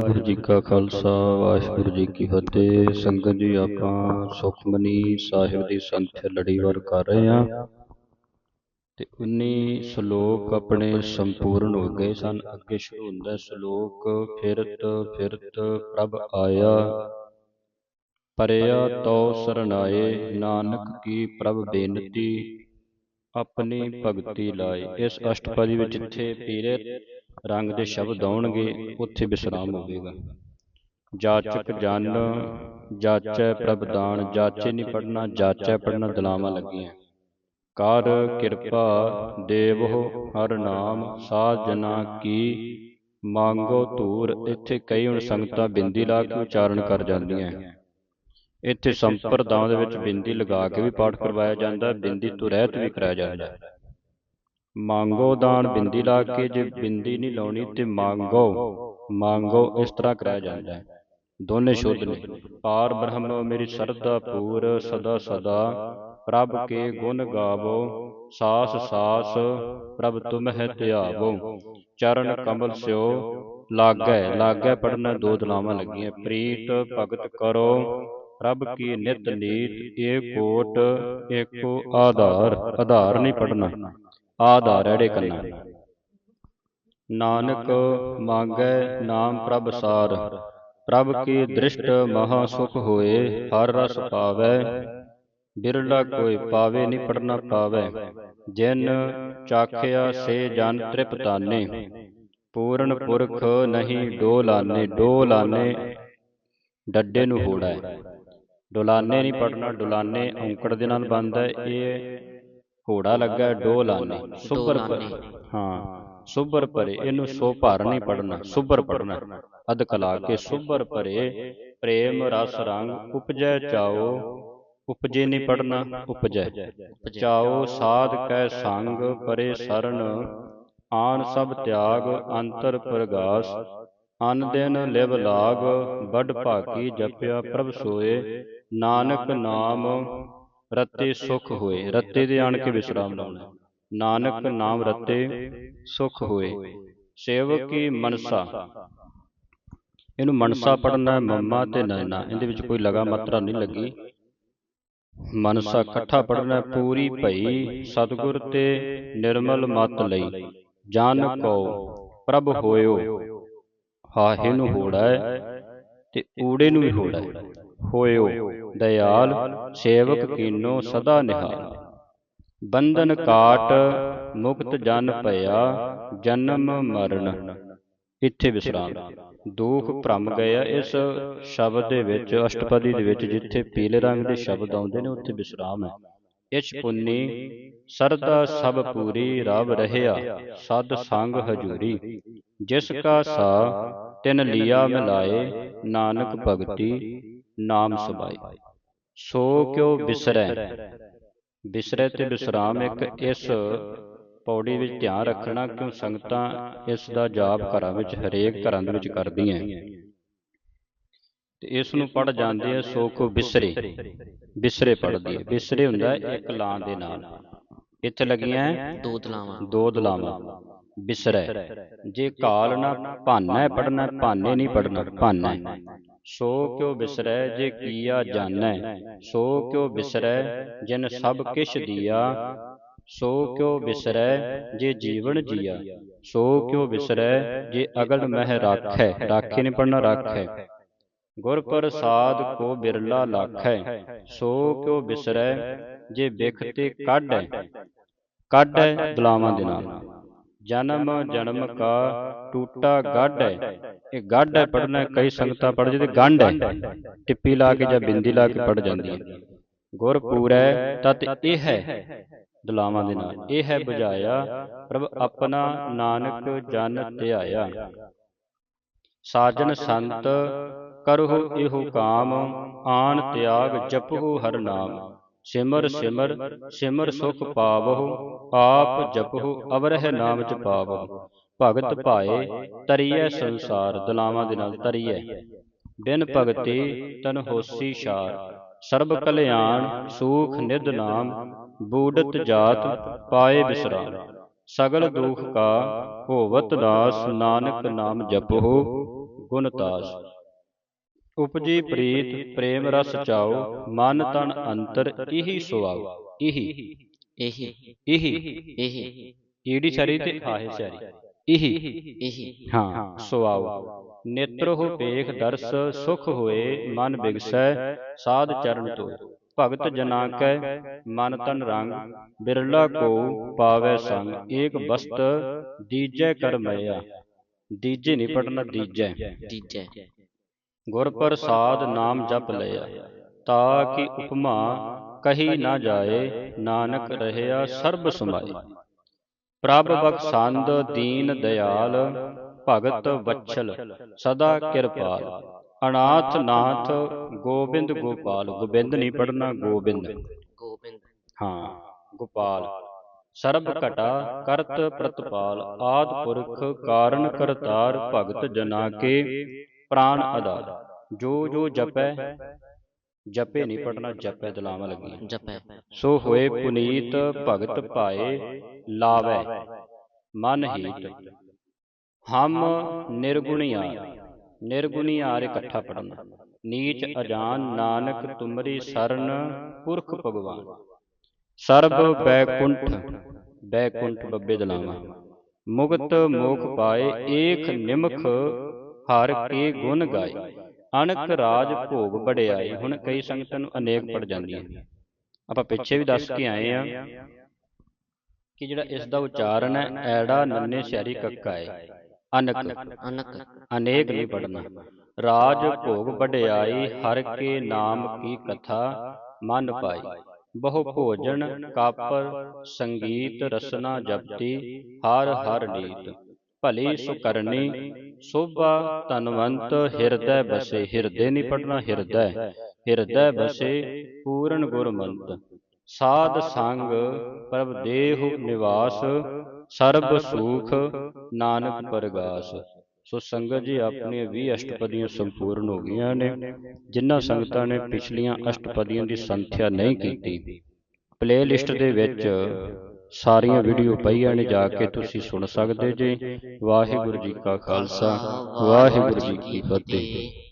ਵਾਹਿਗੁਰੂ ਜੀ ਕਾ ਖਾਲਸਾ, ਵਾਹਿਗੁਰੂ ਜੀ ਕੀ ਫਤਿਹ। ਸੰਗਤ ਜੀ, ਆਪਾਂ ਸੁਖਮਨੀ ਸਾਹਿਬ ਦੀ ਸੰਥਿਆ ਲੜੀਵਾਰ ਕਰ ਰਹੇ ਹਾਂ। ਤੇ 19 ਸ਼ਲੋਕ ਆਪਣੇ ਸੰਪੂਰਨ ਹੋ ਗਏ ਸਨ। ਅੱਗੇ ਸ਼ੁਰੂ ਹੁੰਦਾ ਸ਼ਲੋਕ, ਫਿਰਤ ਫਿਰਤ ਪ੍ਰਭ ਆਇਆ। ਪਰਿਆ ਤੋ ਸਰਨਾਏ, ਨਾਨਕ ਕੀ ਪ੍ਰਭ ਬੇਨਤੀ, ਆਪਣੀ ਭਗਤੀ ਲਾਏ। ਇਸ ਅਸ਼ਟਪਦੀ ਵਿੱਚ ਜਿੱਥੇ ਪੀਰੇ ਰੰਗ ਦੇ ਸ਼ਬਦ ਆਉਣਗੇ ਉੱਥੇ ਵਿਸਰਾਮ ਹੋਵੇਗਾ। ਜਾਚਕ ਜਨ ਜਾਚੈ ਪ੍ਰਭ ਦਾਨ ਜਾਚੇ ਨਹੀਂ ਪੜਨਾ ਜਾਚੈ ਪੜਨਾ ਦਲਾਵਾਂ ਲੱਗੀਆਂ। ਕਰ ਕਿਰਪਾ ਦੇਵੋ ਹਰ ਨਾਮ ਸਾਧ ਜਨਾ ਕੀ ਮੰਗੋ ਧੂਰ ਇੱਥੇ ਕਈ ਹੁਣ ਸੰਗਤਾਂ ਬਿੰਦੀ ਲਾ ਕੇ ਉਚਾਰਨ ਕਰ ਜਾਂਦੀਆਂ। ਇੱਥੇ ਸੰਪਰਦਾਵਾਂ ਦੇ ਵਿੱਚ ਬਿੰਦੀ ਲਗਾ ਕੇ ਵੀ ਪਾਠ ਕਰਵਾਇਆ ਜਾਂਦਾ ਬਿੰਦੀ ਤੋਂ ਰਹਿਤ ਵੀ ਕਰਾਇਆ ਜਾਂਦਾ। ਮੰਗੋ ਦਾਨ ਬਿੰਦੀ ਲਾ ਕੇ, ਜੇ ਬਿੰਦੀ ਨਹੀਂ ਲਾਉਣੀ ਤੇ ਮੰਗੋ। ਮੰਗੋ, ਇਸ ਤਰ੍ਹਾਂ ਕਰਾਇਆ ਜਾਂਦਾ ਹੈ। ਦੋਨੇ ਸ਼ੁੱਧ ਨੇ। ਪਾਰ ਬ੍ਰਹਮ ਮੇਰੀ ਸਰਦਾ ਪੂਰ, ਸਦਾ ਸਦਾ। ਪ੍ਰਭ ਕੇ ਗੁਣ ਗਾਵੋ, ਸਾਸ ਸਾਸ, ਪ੍ਰਭ ਤੁਮਹਿ ਧਿਆਵੋ। ਚਰਨ ਕਮਲ ਸਿਓ। ਲਾਗੈ ਲਾਗੈ ਪੜਨਾ ਦੋ ਦਲਾਵਾਂ ਲੱਗੀਆਂ। ਪ੍ਰੀਤ ਭਗਤ ਕਰੋ। ਪ੍ਰਭ ਕੀ ਨਿਤ ਨੀਤ ਏ ਕੋਟ, ਏਕੋ ਆਧਾਰ। ਆਧਾਰ ਨਹੀਂ ਪੜਨਾ ਆਧਾਰ ਐੜੇ ਕੰਨਾ ਨਾਨਕ ਮੰਗੈ ਨਾਮ ਪ੍ਰਭ ਸਾਰ, ਪ੍ਰਭ ਕੀ ਦ੍ਰਿਸ਼ਟ ਮਹਾ ਸੁਖ ਹੋਏ, ਹਰ ਰਸ ਪਾਵੈ, ਬਿਰਲਾ ਕੋਈ ਪਾਵੇ ਨਹੀਂ ਪੜਨਾ ਪਾਵੇ, ਜਿਨ ਚਾਖਿਆ ਸੇ ਜਨ ਤ੍ਰਿਪਤਾਨੇ ਪੂਰਨ ਪੁਰਖ ਨਹੀਂ ਡੋਲਾਨੇ ਡੋਲਾਨੇ ਡੱਡੇ ਨੂੰ ਹੋੜਾ ਡੋਲਾਨੇ ਨਹੀਂ ਪੜਨਾ, ਡੋਲਾਨੇ ਔਂਕੜ ਦੇ ਨਾਲ ਬੰਦਾ ਇਹ ਹੋੜਾ ਲੱਗਾ ਡੋਲਾਨੇ ਸੁਬਰ ਪਰ ਹਾਂ ਸੁਬਰ ਪਰੇ ਇਹਨੂੰ ਸੋ ਭਰ। ਨਹੀਂ ਪੜਨਾ ਸੁਬਰ ਪੜਨਾ ਅਧ ਕਲਾ ਕੇ ਸੁਬਰ ਪਰੇ ਪ੍ਰੇਮ ਰਸ ਰੰਗ ਉਪਜੈ ਚਾਓ। ਉਪਜੇ ਨਹੀਂ ਪੜਨਾ ਉਪਜੈ। ਚਾਓ ਸਾਧ ਕੈ ਸੰਗ ਪਰੇ ਸਰਣ ਆਨ ਸਭ ਤਿਆਗ ਅੰਤਰ ਪ੍ਰਗਾਸ। ਅਨ ਦਿਨ ਲਿਵ ਲਾਗ ਵੱਡ ਭਾਗੀ ਜਪਿਆ ਪ੍ਰਭ ਸੋਏ। ਨਾਨਕ ਨਾਮ ਰਤੇ ਸੁਖ ਹੋਏ ਰਤੇ ਦੇ ਆਣ ਕੇ ਵਿਸਰਾਮ ਲਾਉਣਾ। ਨਾਨਕ ਨਾਮ ਰਤੇ ਸੁਖ ਹੋਏ। ਸੇਵਕ ਮਨਸਾ। ਇਹਨੂੰ ਮਨਸਾ ਪੜਨਾ ਮੰਮਾ ਤੇ ਨੈਣਾ। ਇਹਦੇ ਵਿੱਚ ਕੋਈ ਲਗਾ ਮਾਤਰਾ ਨਹੀਂ ਲੱਗੀ। ਮਨਸਾ ਇਕੱਠਾ ਪੜਨਾ ਪੂਰੀ ਭਈ ਸਤਗੁਰ ਤੇ ਨਿਰਮਲ ਮਤ ਲਈ। ਜਨ ਕੋ ਪ੍ਰਭ ਹੋਇਓ। ਹਾਹੇ ਨੂੰ ਹੋੜਾ ਹੈ ਤੇ ਊੜੇ ਨੂੰ ਵੀ ਹੋੜਾ ਹੈ ਹੋਇਓ। ਦਇਆਲ ਸੇਵਕ ਕੀਨੋ ਸਦਾ ਨਿਹਾਲ। ਬੰਧਨ ਕਾਟ ਮੁਕਤ ਜਨ ਭਇਆ, ਜਨਮ ਮਰਨ। ਇੱਥੇ ਵਿਸਰਾਮ। ਦੁਖ ਭ੍ਰਮ ਗਿਆ ਇਸ ਸ਼ਬਦ ਦੇ ਵਿੱਚ, ਅਸ਼ਟਪਦੀ ਦੇ ਵਿੱਚ, ਜਿੱਥੇ ਪੀਲੇ ਰੰਗ ਦੇ ਸ਼ਬਦ ਆਉਂਦੇ ਨੇ, ਉੱਥੇ ਵਿਸਰਾਮ ਹੈ। ਇਛ ਪੁੰਨੀ, ਸਰਦਾ ਸਭ ਪੂਰੀ, ਰਵ ਰਹਿਆ, ਸਦ ਸੰਗ ਹਜੂਰੀ। ਜਿਸ ਕਾ ਸਾ ਤਿਨ ਲੀਆ ਮਿਲਾਏ, ਨਾਨਕ ਭਗਤੀ ਨਾਮ ਸਬਾਈ। ਸੋ ਕਿਉ ਬਿਸਰੈ? ਬਿਸਰੈ? ਤੇ ਵਿਸਰਾਮ ਇੱਕ ਇਸ ਪੌੜੀ ਵਿੱਚ ਧਿਆਨ ਰੱਖਣਾ ਕਿਉਂ ਸੰਗਤਾਂ ਇਸ ਦਾ ਜਾਪ ਘਰਾਂ ਵਿੱਚ ਹਰੇਕ ਘਰਾਂ ਦੇ ਵਿੱਚ ਕਰਦੀਆਂ ਤੇ ਇਸ ਨੂੰ ਪੜ ਜਾਂਦੇ ਆ ਸੋ ਕੋ ਬਿਸਰੇ? ਬਿਸਰੇ? ਪੜਦੀ ਹੈ ਬਿਸਰੇ ਹੁੰਦਾ ਇੱਕ ਲਾਂ ਦੇ ਨਾਲ। ਇੱਥੇ ਲੱਗੀਆਂ ਦੋ ਦਲਾਵਾਂ ਦੋ ਦਲਾਵਾਂ ਬਿਸਰੈ। ਜੇ ਕਾਲ ਨਾ ਭਾਨਾ ਪੜਨਾ ਭਾਨੇ ਨਹੀਂ ਪੜਨਾ ਭਾਨਾ। ਸੋ ਕਿਉ ਬਿਸਰੈ ਜੇ ਕੀਆ ਜਾਣੈ? ਸੋ ਕਿਉ ਬਿਸਰੈ ਜਿਨ ਸਭ ਕਿਛ ਦੀਆ? ਸੋ ਕਿਉ ਬਿਸਰੈ ਜੇ ਜੀਵਨ ਜੀਆ? ਸੋ ਕਿਉ ਬਿਸਰੈ ਜੇ ਅਗਲ ਮਹਿ ਰਾਖੈ? ਰਾਖੇ ਨੇ ਪੜਨਾ ਰਾਖੈ। ਗੁਰ ਪ੍ਰਸਾਦ ਕੋ ਬਿਰਲਾ ਲਾਖੈ। ਸੋ ਕਿਉ ਬਿਸਰੈ ਜੇ ਬਿਖ ਤੇ ਕੱਢ? ਕੱਢੈ ਦਲਾਵਾਂ ਦੇ ਨਾਲ। ਜਨਮ ਜਨਮ ਕਾ ਟੂਟਾ ਗੜ ਹੈ। ਇਹ ਗੜ ਹੈ ਪੜਨਾ ਕਈ ਸੰਗਤਾਂ ਪੜ ਜਾਂਦੇ ਗੰਢ ਹੈ। ਟਿੱਪੀ ਲਾ ਕੇ ਜਾਂ ਬਿੰਦੀ ਲਾ ਕੇ ਪੜ ਜਾਂਦੀ ਹੈ। ਗੁਰ ਪੂਰੈ ਤਤ ਇਹ ਹੈ। ਦਲਾਵਾਂ ਦੇ ਨਾਲ ਇਹ ਹੈ 부ਝਾਇਆ ਪ੍ਰਭ ਆਪਣਾ ਨਾਨਕ ਜਨ ਧਿਆਇਆ। ਸਾਜਨ ਸੰਤ ਕਰਹੁ ਇਹੋ ਕਾਮ ਆਨ ਤਿਆਗ ਜਪਹੁ ਹਰ ਨਾਮ। ਸਿਮਰ ਸਿਮਰ ਸਿਮਰ ਸੁਖ ਪਾਵਹੁ ਆਪ ਜਪਹੁ ਅਵਰਹਿ ਨਾਮ ਚ ਪਾਵਹੁ। ਭਗਤ ਭਾਏ ਤਰੀਐ ਸੰਸਾਰ ਦਲਾਵਾਂ ਦੇ ਨਾਲ ਤਰੀਐ। ਬਿਨ ਭਗਤੀ ਤਨ ਹੋਸੀ ਸ਼ਾਰ ਸਰਬ ਕਲਿਆਣ ਸੂਖ ਨਿਧ ਨਾਮ ਬੂਡਤ ਜਾਤ ਪਾਏ ਬਿਸਰਾਮ ਸਗਲ ਦੁਖ ਕਾ ਹੋਵਤ ਦਾਸ ਨਾਨਕ ਨਾਮ ਜਪਹੁ ਗੁਣਤਾਸ ਉਪਜੀ ਪ੍ਰੀਤ ਪ੍ਰੇਮ ਰਸ ਚਾਓ ਮਨ ਤਨ ਅੰਤਰ ਇਹੀ ਸੁਆਓ ਇਹੀ ਇਹੀ ਇਹੀ ਇਹੀ ਈੜੀ ਸਰੀ ਤੇ ਆਹੇ ਸਰੀ ਇਹੀ ਇਹੀ ਹਾਂ ਸੁਆਓ ਨੇਤਰ ਹੋ ਪੇਖ ਦਰਸ ਸੁਖ ਹੋਏ ਮਨ ਬਿਗਸੈ ਸਾਧ ਚਰਨ ਤੋ ਭਗਤ ਜਨਾ ਕੈ ਮਨ ਤਨ ਰੰਗ ਬਿਰਲਾ ਕੋ ਪਾਵੈ ਸੰਗ ਏਕ ਬਸਤ ਦੀਜੈ ਕਰ ਮਇਆ ਦੀਜੇ ਨਹੀਂ ਪੜਨਾ ਦੀਜੈ ਤੀਜੈ ਗੁਰ ਪ੍ਰਸਾਦ ਨਾਮ ਜਪ ਲਿਆ। ਤਾ ਕਿ ਉਪਮਾ ਕਹੀ ਨਾ ਜਾਏ ਨਾਨਕ ਰਹਿਆ ਸਰਬ ਸਮਾਏ ਪ੍ਰਭ ਬਖਸ਼ੰਦ ਦੀਨ ਦਿਆਲ ਭਗਤ ਵਛਲ ਸਦਾ ਕਿਰਪਾਲ। ਅਨਾਥ ਨਾਥ ਗੋਬਿੰਦ ਗੋਪਾਲ। ਗੋਬਿੰਦ ਨਹੀਂ ਪੜਨਾ ਗੋਬਿੰਦ। ਗੋਬਿੰਦ। ਹਾਂ ਗੋਪਾਲ। ਸਰਬ ਘਟਾ ਕਰਤ ਪ੍ਰਤਪਾਲ। ਆਦ ਪੁਰਖ ਕਾਰਨ ਕਰਤਾਰ ਭਗਤ ਜਨਾ ਕੇ। ਪ੍ਰਾਨ ਆਧਾਰ ਜੋ ਜੋ ਜਪੈ ਜਪੇ ਨਹੀਂ ਪੜਨਾ ਜਪੈ ਦਲਾਮ ਲੱਗੀ। ਜਪੈ ਸੋ ਹੋਏ ਪੁਨੀਤ ਭਗਤ ਪਾਏ ਲਾਵੈ। ਮਨ ਹੀਤ। ਹਮ ਨਿਰਗੁਣਿਆਰ। ਨਿਰਗੁਣਿਆਰ। ਇਕੱਠਾ ਪੜਨਾ ਨੀਚ ਅਜਾਨ ਨਾਨਕ ਤੁਮਰੀ ਸਰਨ ਪੁਰਖ ਭਗਵਾਨ। ਸਰਬ ਬੈਕੁੰਠ ਬੈਕੁੰਠ ਬੱਬੇ ਦਲਾਵਾ ਮੁਕਤ ਮੋਖ ਪਾਏ ਏਕ ਨਿਮਖ। ਹਰ ਕੇ ਗੁਣ ਗਾਏ। ਅਨਕ ਰਾਜ ਭੋਗ ਬੜਿਆਈ ਹੁਣ ਕਈ ਸੰਗਤਾਂ ਨੂੰ ਅਨੇਕ ਪੜ ਜਾਂਦੀਆਂ ਆਪਾਂ ਪਿੱਛੇ ਵੀ ਦੱਸ ਕੇ ਆਏ ਆ ਕਿ ਜਿਹੜਾ ਇਸ ਦਾ ਉਚਾਰਨ ਹੈ ਐੜਾ ਨੰਨੇ ਸ਼ਹਿਰੀ ਕੱਕਾ ਹੈ ਅਨਕ ਅਨਕ ਅਨੇਕ ਨਹੀਂ ਪੜਨਾ ਰਾਜ ਭੋਗ ਵਡਿਆਈ ਹਰ ਕੇ ਨਾਮ ਕੀ ਕਥਾ ਮਨ ਪਾਈ ਬਹੁ ਭੋਜਨ ਕਾਪਰ ਸੰਗੀਤ ਰਸਨਾ ਜਪਤੀ ਹਰ ਹਰ ਨੀਤ। ਭਲੀ ਸੁਕਰਨੀ ਸੋਭਾ ਤਨਵੰਤ ਹਿਰਦੈ ਬਸੇ ਹਿਰਦੇ ਨਹੀਂ ਪੜਨਾ ਹਿਰਦੈ ਹਿਰਦੈ ਬਸੇ ਪੂਰਨ ਗੁਰਮੰਤ। ਸਾਧ ਸੰਗ ਪ੍ਰਭ ਦੇਹੁ ਨਿਵਾਸ ਸਰਬ ਸੁਖ ਨਾਨਕ ਪਰਗਾਸ। ਸੋ ਸੰਗਤ ਜੀ ਆਪਣੀਆਂ 20 ਅਸ਼ਟਪਦੀਆਂ ਸੰਪੂਰਨ ਹੋ ਗਈਆਂ ਨੇ। ਜਿਨ੍ਹਾਂ ਸੰਗਤਾਂ ਨੇ ਪਿਛਲੀਆਂ ਅਸ਼ਟਪਦੀਆਂ ਦੀ ਸੰਥਿਆ ਨਹੀਂ ਕੀਤੀ। ਪਲੇਲਿਸਟ ਦੇ ਵਿੱਚ ਸਾਰੀਆਂ ਵੀਡੀਓ ਪਈਆਂ ਨੇ ਜਾ ਕੇ ਤੁਸੀਂ ਸੁਣ ਸਕਦੇ ਜੇ। ਵਾਹਿਗੁਰੂ ਜੀ ਕਾ ਖਾਲਸਾ। ਵਾਹਿਗੁਰੂ ਜੀ ਕੀ ਫਤਿਹ।